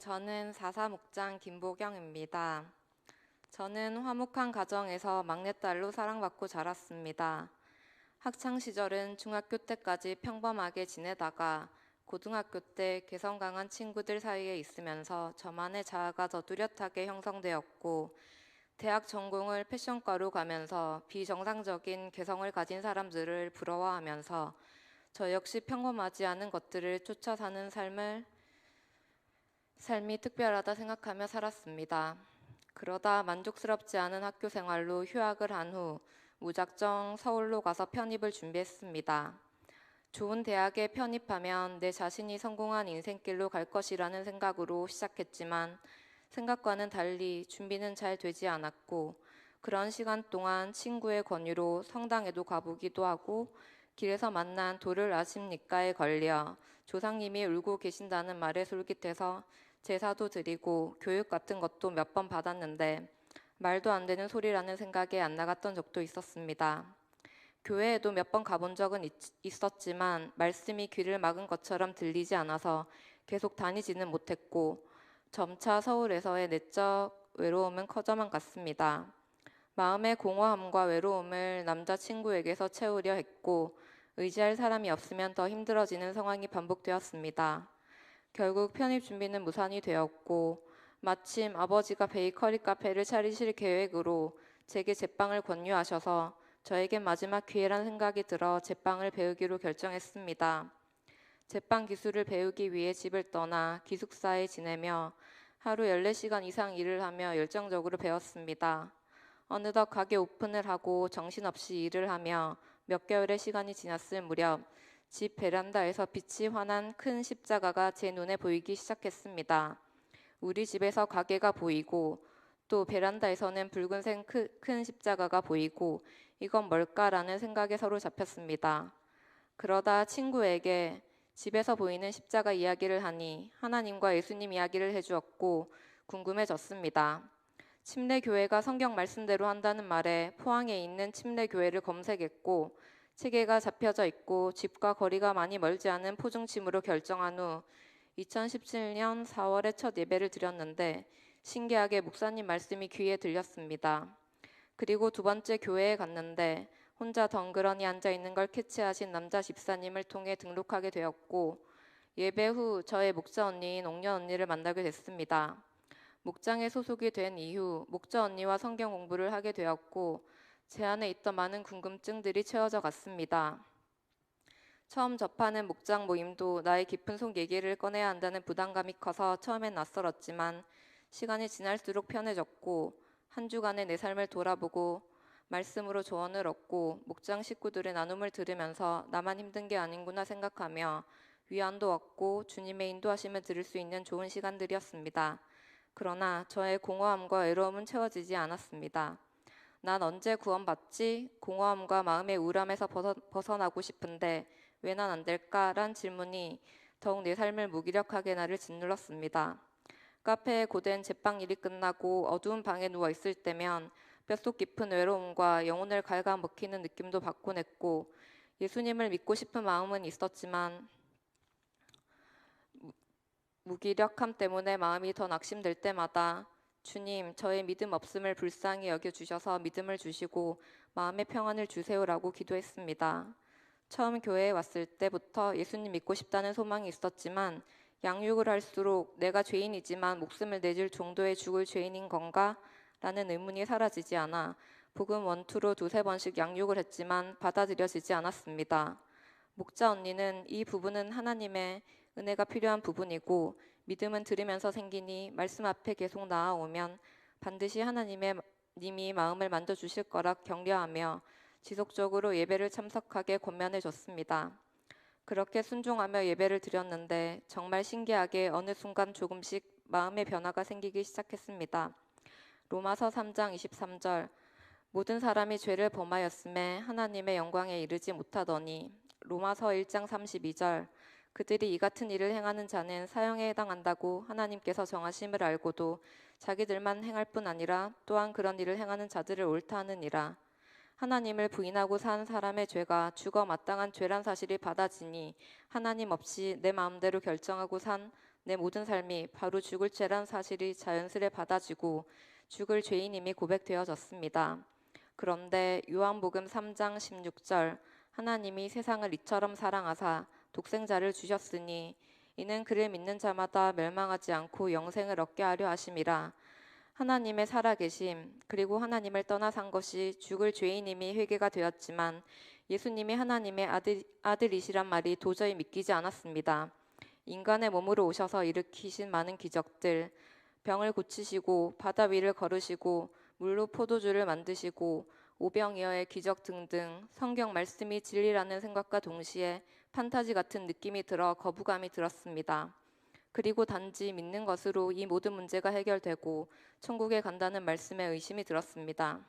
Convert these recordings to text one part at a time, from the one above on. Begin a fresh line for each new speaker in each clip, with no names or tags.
저는 사사목장 김보경입니다. 저는 화목한 가정에서 막내딸로 사랑받고 자랐습니다. 학창 시절은 중학교 때까지 평범하게 지내다가 고등학교 때 개성 강한 친구들 사이에 있으면서 저만의 자아가 더 뚜렷하게 형성되었고 대학 전공을 패션과로 가면서 비정상적인 개성을 가진 사람들을 부러워하면서 저 역시 평범하지 않은 것들을 쫓아 사는 삶을 삶이 특별하다 생각하며 살았습니다. 그러다 만족스럽지 않은 학교 생활로 휴학을 한 후 무작정 서울로 가서 편입을 준비했습니다. 좋은 대학에 편입하면 내 자신이 성공한 인생길로 갈 것이라는 생각으로 시작했지만 생각과는 달리 준비는 잘 되지 않았고 그런 시간 동안 친구의 권유로 성당에도 가보기도 하고 길에서 만난 돌을 아십니까에 걸려 조상님이 울고 계신다는 말에 솔깃해서 제사도 드리고 교육 같은 것도 몇 번 받았는데 말도 안 되는 소리라는 생각에 안 나갔던 적도 있었습니다. 교회에도 몇 번 가본 적은 있, 있었지만 말씀이 귀를 막은 것처럼 들리지 않아서 계속 다니지는 못했고 점차 서울에서의 내적 외로움은 커져만 갔습니다. 마음의 공허함과 외로움을 남자친구에게서 채우려 했고 의지할 사람이 없으면 더 힘들어지는 상황이 반복되었습니다. 결국 편입 준비는 무산이 되었고 마침 아버지가 베이커리 카페를 차리실 계획으로 제게 제빵을 권유하셔서 저에게 마지막 기회란 생각이 들어 제빵을 배우기로 결정했습니다. 제빵 기술을 배우기 위해 집을 떠나 기숙사에 지내며 하루 14시간 이상 일을 하며 열정적으로 배웠습니다. 어느덧 가게 오픈을 하고 정신없이 일을 하며 몇 개월의 시간이 지났을 무렵 집 베란다에서 빛이 환한 큰 십자가가 제 눈에 보이기 시작했습니다. 우리 집에서 가게가 보이고 또 베란다에서는 붉은색 큰 십자가가 보이고 이건 뭘까라는 생각에 서로 잡혔습니다. 그러다 친구에게 집에서 보이는 십자가 이야기를 하니 하나님과 예수님 이야기를 해주었고 궁금해졌습니다. 침례 교회가 성경 말씀대로 한다는 말에 포항에 있는 침례 교회를 검색했고 체계가 잡혀져 있고 집과 거리가 많이 멀지 않은 포중침으로 결정한 후 2017년 4월에 첫 예배를 드렸는데 신기하게 목사님 말씀이 귀에 들렸습니다. 그리고 두 번째 교회에 갔는데 혼자 덩그러니 앉아 있는 걸 캐치하신 남자 집사님을 통해 등록하게 되었고 예배 후 저의 목자 언니인 옥녀 언니를 만나게 됐습니다. 목장에 소속이 된 이후 목자 언니와 성경 공부를 하게 되었고 제 안에 있던 많은 궁금증들이 채워져 갔습니다. 처음 접하는 목장 모임도 나의 깊은 속 얘기를 꺼내야 한다는 부담감이 커서 처음엔 낯설었지만 시간이 지날수록 편해졌고 한 주간의 내 삶을 돌아보고 말씀으로 조언을 얻고 목장 식구들의 나눔을 들으면서 나만 힘든 게 아닌구나 생각하며 위안도 얻고 주님의 인도하심을 들을 수 있는 좋은 시간들이었습니다. 그러나 저의 공허함과 외로움은 채워지지 않았습니다. 난 언제 구원받지? 공허함과 마음의 우울함에서 벗어, 나 고 싶은데 왜 난 안 될까?란 질문이 더욱 내 삶을 무기력하게 나를 짓눌렀습니다. 카페에 고된 제빵 일이 끝나고 어두운 방에 누워 있을 때면 뼛속 깊은 외로움과 영혼을 갉아먹히는 느낌도 받곤 했고 예수님을 믿고 싶은 마음은 있었지만 무기력함 때문에 마음이 더 낙심될 때마다 주님, 저의 믿음 없음을 불쌍히 여겨주셔서 믿음을 주시고 마음의 평안을 주세요라고 기도했습니다. 처음 교회에 왔을 때부터 예수님 믿고 싶다는 소망이 있었지만 양육을 할수록 내가 죄인이지만 목숨을 내줄 정도의 죽을 죄인인 건가? 라는 의문이 사라지지 않아 복음 원투로 두세 번씩 양육을 했지만 받아들여지지 않았습니다. 목자 언니는 이 부분은 하나님의 은혜가 필요한 부분이고 믿음은 들으면서 생기니 말씀 앞에 계속 나아오면 반드시 하나님의 님이 마음을 만져 주실 거라 격려하며 지속적으로 예배를 참석하게 권면해 줬습니다. 그렇게 순종하며 예배를 드렸는데 정말 신기하게 어느 순간 조금씩 마음의 변화가 생기기 시작했습니다. 로마서 3장 23절 모든 사람이 죄를 범하였음에 하나님의 영광에 이르지 못하더니 로마서 1장 32절 그들이 이 같은 일을 행하는 자는 사형에 해당한다고 하나님께서 정하심을 알고도 자기들만 행할 뿐 아니라 또한 그런 일을 행하는 자들을 옳다 하느니라. 하나님을 부인하고 산 사람의 죄가 죽어 마땅한 죄란 사실이 받아지니 하나님 없이 내 마음대로 결정하고 산 내 모든 삶이 바로 죽을 죄란 사실이 자연스레 받아지고 죽을 죄인임이 고백되어졌습니다. 그런데 요한복음 3장 16절 하나님이 세상을 이처럼 사랑하사 독생자를 주셨으니 이는 그를 믿는 자마다 멸망하지 않고 영생을 얻게 하려 하심이라 하나님의 살아계심 그리고 하나님을 떠나 산 것이 죽을 죄인임이 회개가 되었지만 예수님이 하나님의 아들, 아들이시란 말이 도저히 믿기지 않았습니다. 인간의 몸으로 오셔서 일으키신 많은 기적들, 병을 고치시고 바다 위를 걸으시고 물로 포도주를 만드시고 오병이어의 기적 등등 성경 말씀이 진리라는 생각과 동시에 판타지 같은 느낌이 들어 거부감이 들었습니다. 그리고 단지 믿는 것으로 이 모든 문제가 해결되고 천국에 간다는 말씀에 의심이 들었습니다.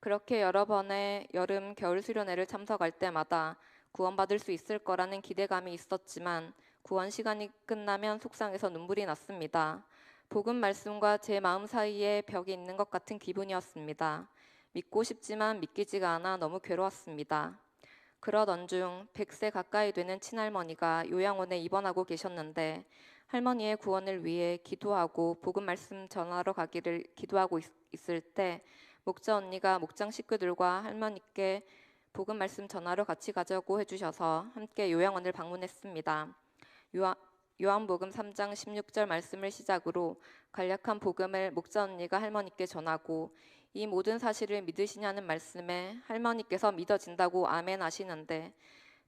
그렇게 여러 번의 여름, 겨울 수련회를 참석할 때마다 구원받을 수 있을 거라는 기대감이 있었지만 구원 시간이 끝나면 속상해서 눈물이 났습니다. 복음 말씀과 제 마음 사이에 벽이 있는 것 같은 기분이었습니다. 믿고 싶지만 믿기지가 않아 너무 괴로웠습니다. 그러던 중 100세 가까이 되는 친할머니가 요양원에 입원하고 계셨는데 할머니의 구원을 위해 기도하고 복음 말씀 전하러 가기를 기도하고 있, 있을 때 목자 언니가 목장 식구들과 할머니께 복음 말씀 전하러 같이 가자고 해주셔서 함께 요양원을 방문했습니다. 요한, 요한복음 3장 16절 말씀을 시작으로 간략한 복음을 목자 언니가 할머니께 전하고 이 모든 사실을 믿으시냐는 말씀에 할머니께서 믿어진다고 아멘 하시는데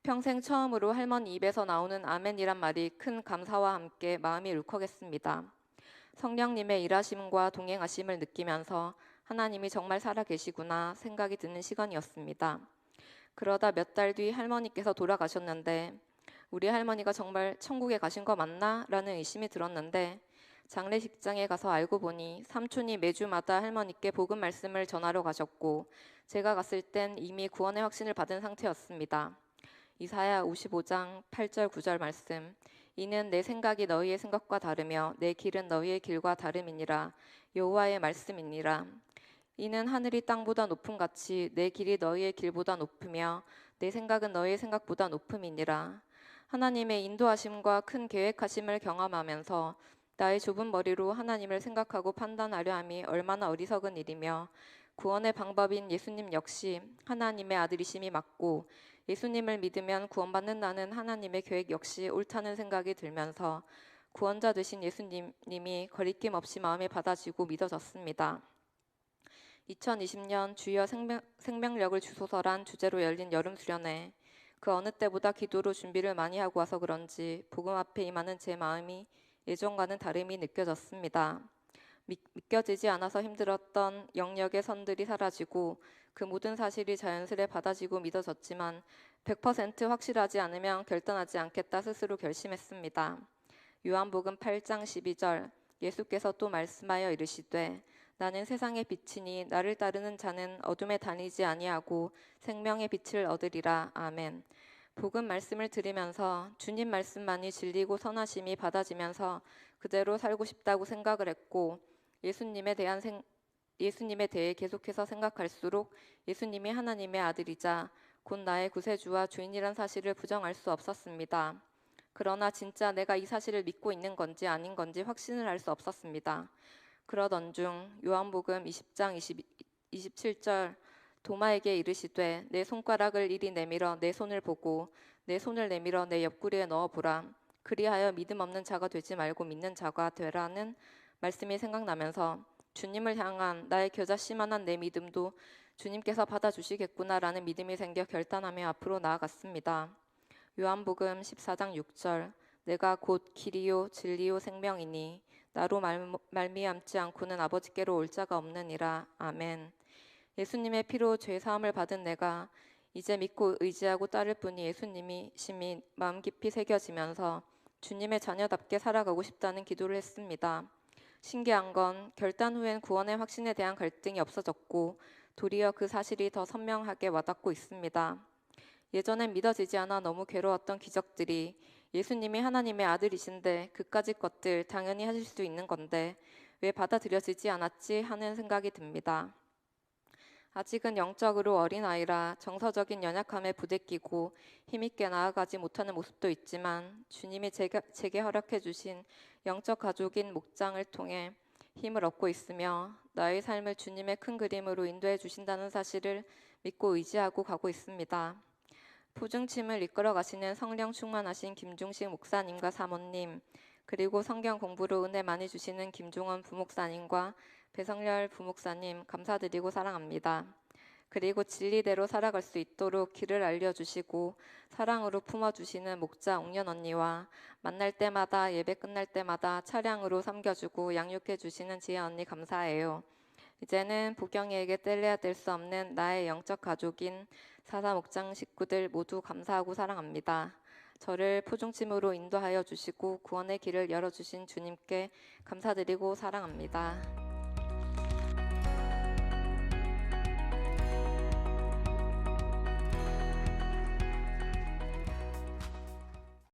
평생 처음으로 할머니 입에서 나오는 아멘이란 말이 큰 감사와 함께 마음이 울컥했습니다. 성령님의 일하심과 동행하심을 느끼면서 하나님이 정말 살아계시구나 생각이 드는 시간이었습니다. 그러다 몇 달 뒤 할머니께서 돌아가셨는데 우리 할머니가 정말 천국에 가신 거 맞나? 라는 의심이 들었는데 장례식장에 가서 알고 보니 삼촌이 매주마다 할머니께 복음 말씀을 전하러 가셨고 제가 갔을 땐 이미 구원의 확신을 받은 상태였습니다. 이사야 55장 8절 9절 말씀. 이는 내 생각이 너희의 생각과 다르며 내 길은 너희의 길과 다름이니라. 여호와의 말씀이니라. 이는 하늘이 땅보다 높음 같이 내 길이 너희의 길보다 높으며 내 생각은 너희의 생각보다 높음이니라. 하나님의 인도하심과 큰 계획하심을 경험하면서 나의 좁은 머리로 하나님을 생각하고 판단하려 함이 얼마나 어리석은 일이며 구원의 방법인 예수님 역시 하나님의 아들이심이 맞고 예수님을 믿으면 구원받는다는 하나님의 계획 역시 옳다는 생각이 들면서 구원자 되신 예수님이 거리낌 없이 마음에 받아지고 믿어졌습니다. 2020년 주여 생명, 생명력을 주소서란 주제로 열린 여름 수련회 그 어느 때보다 기도로 준비를 많이 하고 와서 그런지 복음 앞에 임하는 제 마음이 예전과는 다름이 느껴졌습니다. 믿, 믿겨지지 않아서 힘들었던 영역의 선들이 사라지고 그 모든 사실이 자연스레 받아지고 믿어졌지만 100% 확실하지 않으면 결단하지 않겠다 스스로 결심했습니다. 요한복음 8장 12절 예수께서 또 말씀하여 이르시되 나는 세상의 빛이니 나를 따르는 자는 어둠에 다니지 아니하고 생명의 빛을 얻으리라. 아멘. 복음 말씀을 들으면서 주님 말씀만이 진리고 선하심이 받아지면서 그대로 살고 싶다고 생각을 했고 예수님에 대한 생, 예수님에 대해 계속해서 생각할수록 예수님이 하나님의 아들이자 곧 나의 구세주와 주인이란 사실을 부정할 수 없었습니다. 그러나 진짜 내가 이 사실을 믿고 있는 건지 아닌 건지 확신을 할 수 없었습니다. 그러던 중 요한복음 20장 20, 27절 도마에게 이르시되 내 손가락을 이리 내밀어 내 손을 보고 내 손을 내밀어 내 옆구리에 넣어 보라 그리하여 믿음 없는 자가 되지 말고 믿는 자가 되라는 말씀이 생각나면서 주님을 향한 나의 겨자씨만한 내 믿음도 주님께서 받아주시겠구나라는 믿음이 생겨 결단하며 앞으로 나아갔습니다. 요한복음 14장 6절 내가 곧 길이요 진리요 생명이니 나로 말, 말미암지 않고는 아버지께로 올 자가 없느니라. 아멘. 예수님의 피로 죄 사함을 받은 내가 이제 믿고 의지하고 따를 뿐이 예수님이 심히 마음 깊이 새겨지면서 주님의 자녀답게 살아가고 싶다는 기도를 했습니다. 신기한 건 결단 후엔 구원의 확신에 대한 갈등이 없어졌고 도리어 그 사실이 더 선명하게 와닿고 있습니다. 예전엔 믿어지지 않아 너무 괴로웠던 기적들이 예수님이 하나님의 아들이신데 그까짓 것들 당연히 하실 수 있는 건데 왜 받아들여지지 않았지 하는 생각이 듭니다. 아직은 영적으로 어린 아이라 정서적인 연약함에 부대끼고 힘있게 나아가지 못하는 모습도 있지만 주님이 제게, 제게 허락해 주신 영적 가족인 목장을 통해 힘을 얻고 있으며 나의 삶을 주님의 큰 그림으로 인도해 주신다는 사실을 믿고 의지하고 가고 있습니다. 부중침을 이끌어 가시는 성령 충만하신 김중식 목사님과 사모님, 그리고 성경 공부로 은혜 많이 주시는 김종원 부목사님과 배성열 부목사님 감사드리고 사랑합니다. 그리고 진리대로 살아갈 수 있도록 길을 알려주시고 사랑으로 품어주시는 목자 옥년 언니와 만날 때마다 예배 끝날 때마다 차량으로 섬겨주고 양육해 주시는 지혜 언니 감사해요. 이제는 보경이에게 뗄래야 뗄 수 없는 나의 영적 가족인 사사 목장 식구들 모두 감사하고 사랑합니다. 저를 포중침으로 인도하여 주시고 구원의 길을 열어주신 주님께 감사드리고 사랑합니다.